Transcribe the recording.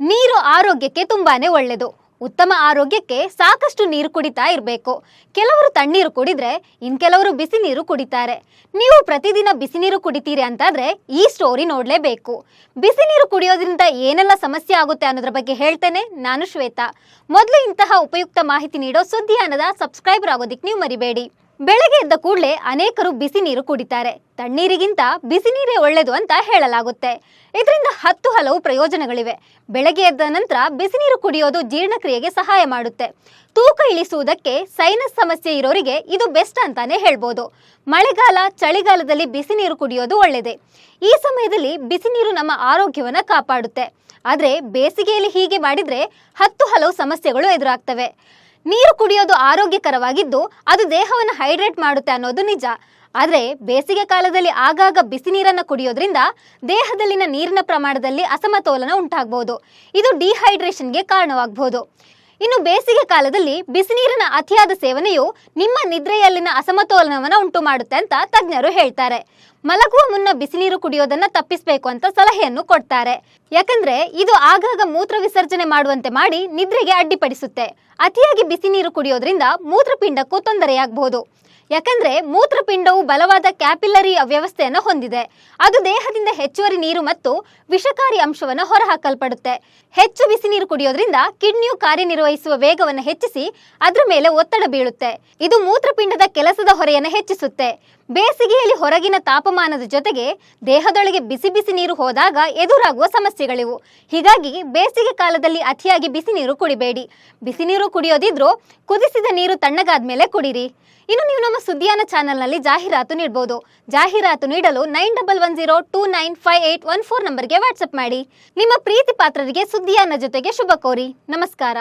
ನೀರು ಆರೋಗ್ಯಕ್ಕೆ ತುಂಬಾನೇ ಒಳ್ಳೆಯದು ಉತ್ತಮ ಆರೋಗ್ಯಕ್ಕೆ ಸಾಕಷ್ಟು ನೀರು ಕುಡಿತಾ ಇರಬೇಕು. ಕೆಲವರು ತಣ್ಣೀರು ಕುಡಿದ್ರೆ, ಇನ್ ಕೆಲವರು ಬಿಸಿ ನೀರು ಕುಡಿತಾರೆ. ನೀವು ಪ್ರತಿದಿನ ಬಿಸಿ ನೀರು ಕುಡಿತೀರಿ ಅಂತಾದ್ರೆ ಈ ಸ್ಟೋರಿ ನೋಡಲೇಬೇಕು. ಬಿಸಿ ನೀರು ಕುಡಿಯೋದ್ರಿಂದ ಏನೆಲ್ಲ ಸಮಸ್ಯೆ ಆಗುತ್ತೆ ಅನ್ನೋದ್ರ ಬಗ್ಗೆ ಹೇಳ್ತೇನೆ. ನಾನು ಶ್ವೇತಾ. ಮೊದಲು ಇಂತಹ ಉಪಯುಕ್ತ ಮಾಹಿತಿ ನೀಡೋ ಸುದ್ದಿಯಾನದ ಸಬ್ಸ್ಕ್ರೈಬರ್ ಆಗೋದಿಕ್ ನೀವು ಮರಿಬೇಡಿ. ಬೆಳಗ್ಗೆ ಎದ್ದ ಕೂಡಲೇ ಅನೇಕರು ಬಿಸಿ ನೀರು ಕುಡಿತಾರೆ. ತಣ್ಣೀರಿಗಿಂತ ಬಿಸಿ ನೀರೇ ಒಳ್ಳೆಯದು ಅಂತ ಹೇಳಲಾಗುತ್ತೆ. ಇದರಿಂದ ಹತ್ತು ಹಲವು ಪ್ರಯೋಜನಗಳಿವೆ. ಬೆಳಗ್ಗೆ ಎದ್ದ ನಂತರ ಬಿಸಿ ನೀರು ಕುಡಿಯೋದು ಜೀರ್ಣಕ್ರಿಯೆಗೆ ಸಹಾಯ ಮಾಡುತ್ತೆ. ತೂಕ ಇಳಿಸುವುದಕ್ಕೆ ಸೈನಸ್ ಸಮಸ್ಯೆ ಇರೋರಿಗೆ ಇದು ಬೆಸ್ಟ್ ಅಂತಾನೆ ಹೇಳ್ಬೋದು. ಮಳೆಗಾಲ, ಚಳಿಗಾಲದಲ್ಲಿ ಬಿಸಿ ನೀರು ಕುಡಿಯೋದು ಒಳ್ಳೆಯದೇ ಈ ಸಮಯದಲ್ಲಿ ಬಿಸಿ ನೀರು ನಮ್ಮ ಆರೋಗ್ಯವನ್ನು ಕಾಪಾಡುತ್ತೆ. ಆದರೆ ಬೇಸಿಗೆಯಲ್ಲಿ ಹೀಗೆ ಮಾಡಿದರೆ ಹತ್ತು ಹಲವು ಸಮಸ್ಯೆಗಳು ಎದುರಾಗ್ತವೆ. ನೀರು ಕುಡಿಯೋದು ಆರೋಗ್ಯಕರವಾಗಿದ್ದು ಅದು ದೇಹವನ್ನು ಹೈಡ್ರೇಟ್ ಮಾಡುತ್ತೆ ಅನ್ನೋದು ನಿಜ. ಆದರೆ ಬೇಸಿಗೆ ಕಾಲದಲ್ಲಿ ಆಗಾಗ ಬಿಸಿ ನೀರನ್ನು ಕುಡಿಯೋದ್ರಿಂದ ದೇಹದಲ್ಲಿನ ನೀರಿನ ಪ್ರಮಾಣದಲ್ಲಿ ಅಸಮತೋಲನ ಉಂಟಾಗಬಹುದು ಇದು ಡಿಹೈಡ್ರೇಷನ್ಗೆ ಕಾರಣವಾಗಬಹುದು ಇನ್ನು ಬೇಸಿಗೆ ಕಾಲದಲ್ಲಿ ಬಿಸಿ ನೀರಿನ ಅತಿಯಾದ ಸೇವನೆಯು ನಿಮ್ಮ ನಿದ್ರೆಯಲ್ಲಿನ ಅಸಮತೋಲನವನ್ನು ಉಂಟು ಮಾಡುತ್ತೆ ಅಂತ ತಜ್ಞರು ಹೇಳ್ತಾರೆ. ಮಲಗುವ ಮುನ್ನ ಬಿಸಿ ನೀರು ಕುಡಿಯೋದನ್ನ ತಪ್ಪಿಸಬೇಕು ಅಂತ ಸಲಹೆಯನ್ನು ಕೊಡ್ತಾರೆ. ಯಾಕಂದ್ರೆ ಇದು ಆಗಾಗ ಮೂತ್ರ ವಿಸರ್ಜನೆ ಮಾಡುವಂತೆ ಮಾಡಿ ನಿದ್ರೆಗೆ ಅಡ್ಡಿಪಡಿಸುತ್ತೆ. ಅತಿಯಾಗಿ ಬಿಸಿ ನೀರು ಕುಡಿಯೋದ್ರಿಂದ ಮೂತ್ರಪಿಂಡಕ್ಕೂ ತೊಂದರೆಯಾಗಬಹುದು ಯಾಕಂದ್ರೆ ಮೂತ್ರಪಿಂಡವು ಬಲವಾದ ಕ್ಯಾಪಿಲ್ಲರಿ ವ್ಯವಸ್ಥೆಯನ್ನು ಹೊಂದಿದೆ. ಅದು ದೇಹದಿಂದ ಹೆಚ್ಚುವರಿ ನೀರು ಮತ್ತು ವಿಷಕಾರಿ ಅಂಶವನ್ನು ಹೊರಹಾಕಲ್ಪಡುತ್ತೆ. ಹೆಚ್ಚು ಬಿಸಿ ನೀರು ಕುಡಿಯೋದ್ರಿಂದ ಕಿಡ್ನಿಯು ಕಾರ್ಯನಿರ್ವಹಿಸುವ ವೇಗವನ್ನು ಹೆಚ್ಚಿಸಿ ಅದರ ಮೇಲೆ ಒತ್ತಡ ಬೀಳುತ್ತೆ. ಇದು ಮೂತ್ರಪಿಂಡದ ಕೆಲಸದ ಹೊರೆಯನ್ನು ಹೆಚ್ಚಿಸುತ್ತೆ. ಬೇಸಿಗೆಯಲ್ಲಿ ಹೊರಗಿನ ತಾಪಮಾನದ ಜೊತೆಗೆ ದೇಹದೊಳಗೆ ಬಿಸಿ ಬಿಸಿ ನೀರು ಹೋದಾಗ ಎದುರಾಗುವ ಸಮಸ್ಯೆಗಳಿವು. ಹೀಗಾಗಿ ಬೇಸಿಗೆ ಕಾಲದಲ್ಲಿ ಅತಿಯಾಗಿ ಬಿಸಿ ನೀರು ಕುಡಿಬೇಡಿ. ಬಿಸಿ ನೀರು ಕುಡಿಯೋದಿದ್ರೂ ಕುದಿಸಿದ ನೀರು ತಣ್ಣಗಾದ ಮೇಲೆ ಕುಡಿರಿ. ಇನ್ನು ನೀವು ನಮ್ಮ ಸುದ್ದಿಯಾನ ಚಾನೆಲ್ನಲ್ಲಿ ಜಾಹೀರಾತು ನೀಡಬಹುದು ಜಾಹೀರಾತು ನೀಡಲು nine double one zero two nine five eight one four ನಂಬರ್ಗೆ ವಾಟ್ಸಪ್ ಮಾಡಿ. ನಿಮ್ಮ ಪ್ರೀತಿ ಪಾತ್ರರಿಗೆ ಸುದ್ದಿಯಾನ ಜೊತೆಗೆ ಶುಭ ಕೋರಿ. ನಮಸ್ಕಾರ.